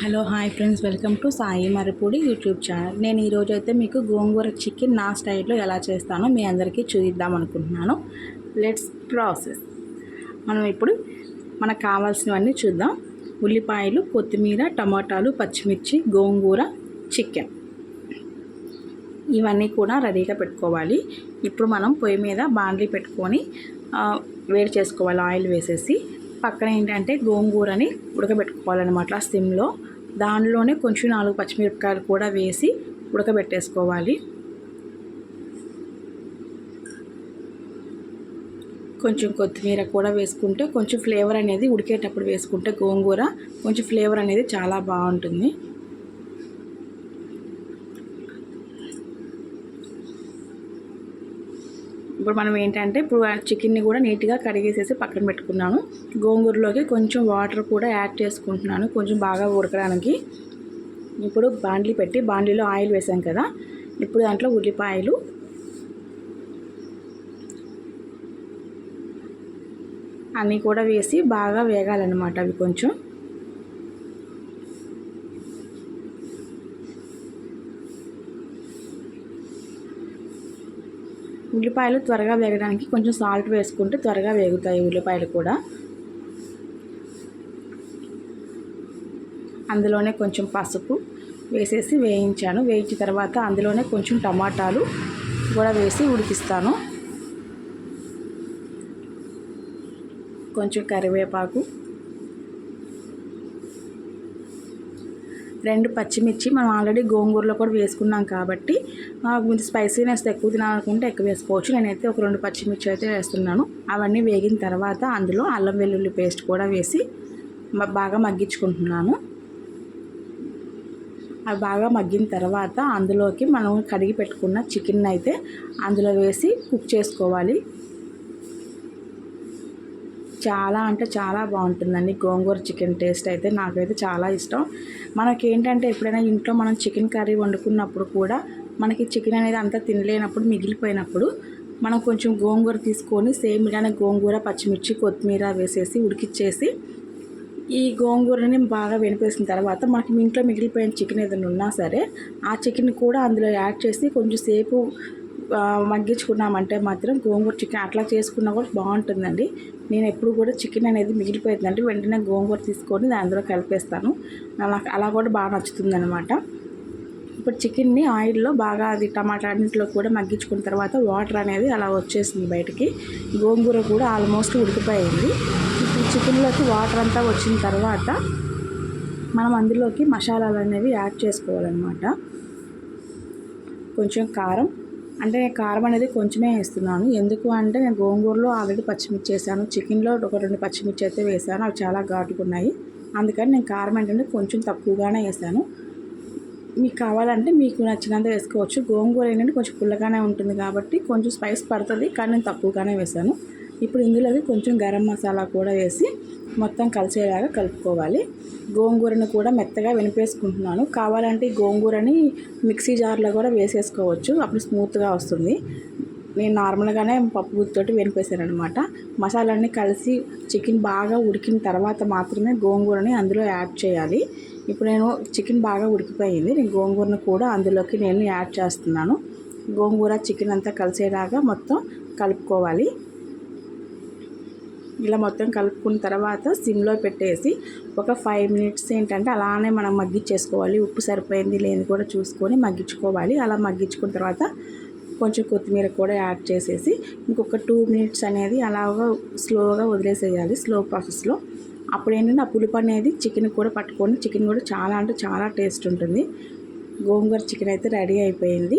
Hello hi friends. Welcome to Sai Marapudi YouTube channel. నేను ఈరోజు అయితే మీకు గోంగూర చికెన్ నా స్టైల్లో ఎలా చేస్తానో మీ అందరికీ చూపిద్దాం అనుకుంటున్నాను. లెట్స్ ప్రాసెస్ మనం ఇప్పుడు మనకు కావాల్సినవన్నీ చూద్దాం. ఉల్లిపాయలు కొత్తిమీర టమాటాలు పచ్చిమిర్చి గోంగూర చికెన్. ఇవన్నీ కూడా రెడీగా పెట్టుకోవాలి. ఇప్పుడు మనం పొయ్యి మీద బాండ్లీ పెట్టుకొని వేడి చేసుకోవాలి. ఆయిల్ వేసేసి. పక్కన ఏంటంటే గోంగూరని ఉడకబెట్టుకోవాలన్నమాట. సిమ్లో దానిలోనే కొంచెం నాలుగు పచ్చిమిరపకాయలు కూడా వేసి ఉడకబెట్టేసుకోవాలి. కొంచెం కొత్తిమీర కూడా వేసుకుంటే కొంచెం ఫ్లేవర్ అనేది ఉడికేటప్పుడు వేసుకుంటే గోంగూర కొంచెం ఫ్లేవర్ అనేది చాలా బాగుంటుంది. ఇప్పుడు మనం ఏంటంటే ఇప్పుడు ఆ చికెన్ని కూడా నీట్గా కడిగేసేసి పక్కన పెట్టుకున్నాను. గోంగూరలోకి కొంచెం వాటర్ కూడా యాడ్ చేసుకుంటున్నాను కొంచెం బాగా ఉడకడానికి. ఇప్పుడు బాండ్లీ పెట్టి బాండ్లీలో ఆయిల్ వేసాం కదా ఇప్పుడు దాంట్లో ఉల్లిపాయలు. అన్నీ కూడా వేసి బాగా వేగాలన్నమాట అవి కొంచెం. ఉల్లిపాయలు త్వరగా వేగడానికి కొంచెం సాల్ట్ వేసుకుంటే త్వరగా వేగుతాయి ఉల్లిపాయలు కూడా. అందులోనే కొంచెం పసుపు వేసేసి వేయించాను. వేయించిన తర్వాత అందులోనే కొంచెం టమాటాలు కూడా వేసి ఉడికిస్తాను. కొంచెం కరివేపాకు రెండు పచ్చిమిర్చి మనం ఆల్రెడీ గోంగూరలో కూడా వేసుకున్నాం కాబట్టి కొంచెం స్పైసీనెస్ ఎక్కువ తినాలనుకుంటే ఎక్కువ వేసుకోవచ్చు. నేనైతే ఒక రెండు పచ్చిమిర్చి అయితే వేస్తున్నాను. అవన్నీ వేగిన తర్వాత అందులో అల్లం వెల్లుల్లి పేస్ట్ కూడా వేసి బాగా మగ్గించుకుంటున్నాను. అవి బాగా మగ్గిన తర్వాత అందులోకి మనం కడిగి పెట్టుకున్న చికెన్ అయితే అందులో వేసి కుక్ చేసుకోవాలి. చాలా అంటే చాలా బాగుంటుందండి. గోంగూర చికెన్ టేస్ట్ అయితే నాకైతే చాలా ఇష్టం. మనకి ఏంటంటే ఎప్పుడైనా ఇంట్లో మనం చికెన్ కర్రీ వండుకున్నప్పుడు కూడా మనకి చికెన్ అనేది అంతా తినలేనప్పుడు మిగిలిపోయినప్పుడు మనం కొంచెం గోంగూర తీసుకొని సేమ్ ఇలానే గోంగూర పచ్చిమిర్చి కొత్తిమీర వేసేసి ఉడికిచ్చేసి ఈ గోంగూరని బాగా వెనిపేసిన తర్వాత మనకి ఇంట్లో మిగిలిపోయిన చికెన్ ఏదైనా ఉన్నా సరే ఆ చికెన్ కూడా అందులో యాడ్ చేసి కొంచెం సేపు మగ్గించుకున్నామంటే మాత్రం గోంగూర చికెన్ అట్లా చేసుకున్నా కూడా బాగుంటుందండి. నేను ఎప్పుడు కూడా చికెన్ అనేది మిగిలిపోయిందంటే వెంటనే గోంగూర తీసుకొని దాని అందులో కలిపేస్తాను. నాకు అలా కూడా బాగా నచ్చుతుంది అనమాట ఇప్పుడు చికెన్ని ఆయిల్లో బాగా అది టమాటా అన్నింటిలో కూడా మగ్గించుకున్న తర్వాత వాటర్ అనేది అలా వచ్చేసింది బయటికి. గోంగూర కూడా ఆల్మోస్ట్ ఉడికిపోయింది. ఇప్పుడు చికెన్లోకి వాటర్ అంతా వచ్చిన తర్వాత మనం అందులోకి మసాలాలు అనేవి యాడ్ చేసుకోవాలన్నమాట. కొంచెం కారం అంటే నేను కారం అనేది కొంచెమే వేస్తున్నాను. ఎందుకు అంటే నేను గోంగూరలో ఆల్రెడీ పచ్చిమిర్చి వేసాను. చికెన్లో ఒక రెండు పచ్చిమిర్చి అయితే వేసాను. అవి చాలా ఘాటుగా ఉన్నాయి. అందుకని నేను కారం ఏంటంటే కొంచెం తక్కువగానే వేసాను. మీకు కావాలంటే మీకు నచ్చినంత వేసుకోవచ్చు. గోంగూర ఏంటంటే కొంచెం పుల్లగానే ఉంటుంది కాబట్టి కొంచెం స్పైస్ పడుతుంది. కానీ నేను తక్కువగానే వేసాను. ఇప్పుడు ఇందులోకి కొంచెం గరం మసాలా కూడా వేసి మొత్తం కలిసేలాగా కలుపుకోవాలి. గోంగూరను కూడా మెత్తగా వెనిపేసుకుంటున్నాను. కావాలంటే ఈ గోంగూరని మిక్సీ జార్లో కూడా వేసేసుకోవచ్చు. అప్పుడు స్మూత్గా వస్తుంది. నేను నార్మల్గానే పప్పు గుత్తితోటి వెనిపేసాను అనమాట మసాలాన్ని కలిసి చికెన్ బాగా ఉడికిన తర్వాత మాత్రమే గోంగూరని అందులో యాడ్ చేయాలి. ఇప్పుడు నేను చికెన్ బాగా ఉడికిపోయింది. నేను గోంగూరను కూడా అందులోకి నేను యాడ్ చేస్తున్నాను. గోంగూర చికెన్ అంతా కలిసేలాగా మొత్తం కలుపుకోవాలి. ఇలా మొత్తం కలుపుకున్న తర్వాత సిమ్లో పెట్టేసి ఒక ఫైవ్ మినిట్స్ ఏంటంటే అలానే మనం మగ్గించేసుకోవాలి. ఉప్పు సరిపోయింది లేని కూడా చూసుకొని మగ్గించుకోవాలి. అలా మగ్గించుకున్న తర్వాత కొంచెం కొత్తిమీర కూడా యాడ్ చేసేసి ఇంకొక టూ మినిట్స్ అనేది అలాగా స్లోగా వదిలేసేయాలి స్లో ప్రాసెస్లో అప్పుడు ఏంటంటే ఆ పులుపు అనేది చికెన్ కూడా పట్టుకొని చికెన్ కూడా చాలా అంటే చాలా టేస్ట్ ఉంటుంది. గోంగూర చికెన్ అయితే రెడీ అయిపోయింది.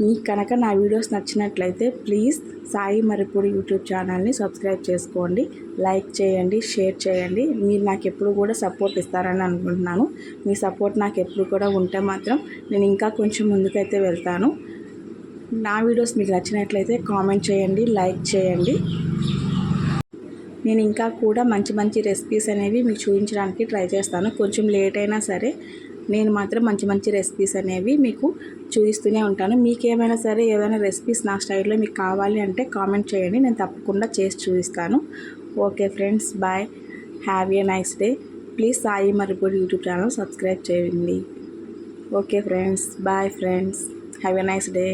మీకు కనుక నా వీడియోస్ నచ్చినట్లయితే ప్లీజ్ సాయి మరిపూడి యూట్యూబ్ ఛానల్ని సబ్స్క్రైబ్ చేసుకోండి లైక్ చేయండి షేర్ చేయండి. మీరు నాకు ఎప్పుడు కూడా సపోర్ట్ ఇస్తారని అనుకుంటున్నాను. మీ సపోర్ట్ నాకు ఎప్పుడు కూడా ఉంటే మాత్రం నేను ఇంకా కొంచెం ముందుకైతే వెళ్తాను. నా వీడియోస్ మీకు నచ్చినట్లయితే కామెంట్ చేయండి లైక్ చేయండి. నేను ఇంకా కూడా మంచి మంచి రెసిపీస్ అనేవి మీకు చూపించడానికి ట్రై చేస్తాను. కొంచెం లేట్ అయినా సరే నేను మాత్రం మంచి మంచి రెసిపీస్ అనేవి మీకు చూపిస్తూనే ఉంటాను. మీకు ఏమైనా సరే ఏదైనా రెసిపీస్ నా స్టైల్లో మీకు కావాలి అంటే కామెంట్ చేయండి. నేను తప్పకుండా చేసి చూపిస్తాను. Okay friends bye have a nice day please Sai Maripudi YouTube channel subscribe చేయండి. Okay friends bye friends have a nice day